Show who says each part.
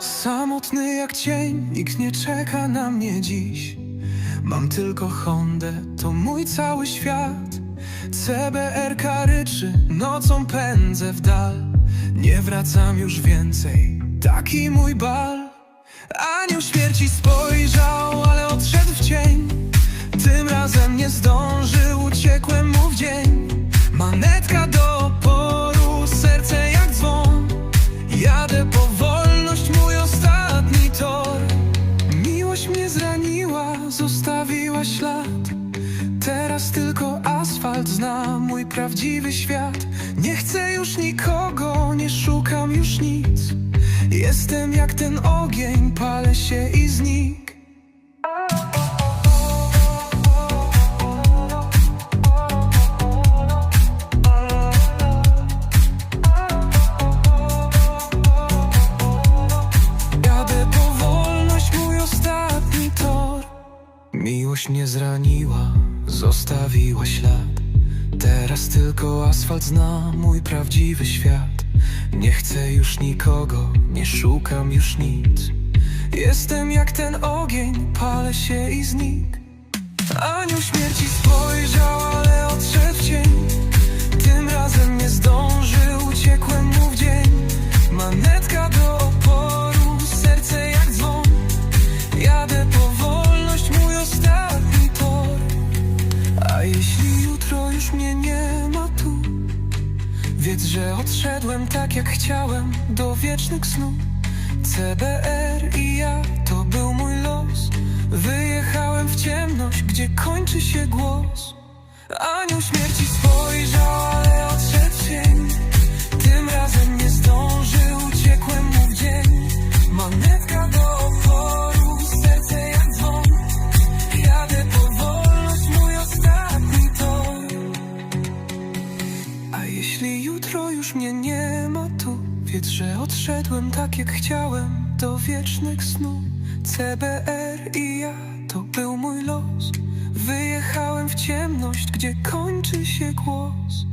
Speaker 1: Samotny jak cień, nikt nie czeka na mnie dziś. Mam tylko Hondę, to mój cały świat. CBR ryczy, nocą pędzę w dal. Nie wracam już więcej, taki mój bal. Anioł śmierci spojrzał, ale odszedł w cień. Tym razem nie zdążył, uciekłem mu w dzień. Manetka do oporu, serce jak dzwon. Jadę po wolność, mój ostatni tor. Miłość mnie zraniła, zostawiła ślad. Teraz tylko asfalt zna mój prawdziwy świat. Nie chcę już nikogo, Jestem jak ten ogień, palę się i znik. Jadę po wolność, mój ostatni tor. Miłość mnie zraniła, zostawiła ślad. Teraz tylko asfalt zna mój prawdziwy świat. Nie chcę już nikogo, nie szukam już nic. Jestem jak ten ogień, palę się i znik. Anioł śmierci spojrzał, ale odszedł cień. Tym razem nie zdążył, uciekłem mu w dzień. Manetka do oporu, serce jak dzwon. Jadę po wolność, mój ostatni tor. A jeśli jutro już mnie nie ma tu, wiedz, że odszedłem tak jak chciałem do wiecznych snów. CBR i ja to był mój los. Wyjechałem w ciemność, gdzie kończy się głos. Anioł śmierci spojrzał, ale odszedł w że odszedłem tak jak chciałem do wiecznych snów. CBR i ja to był mój los. Wyjechałem w ciemność, gdzie kończy się głos.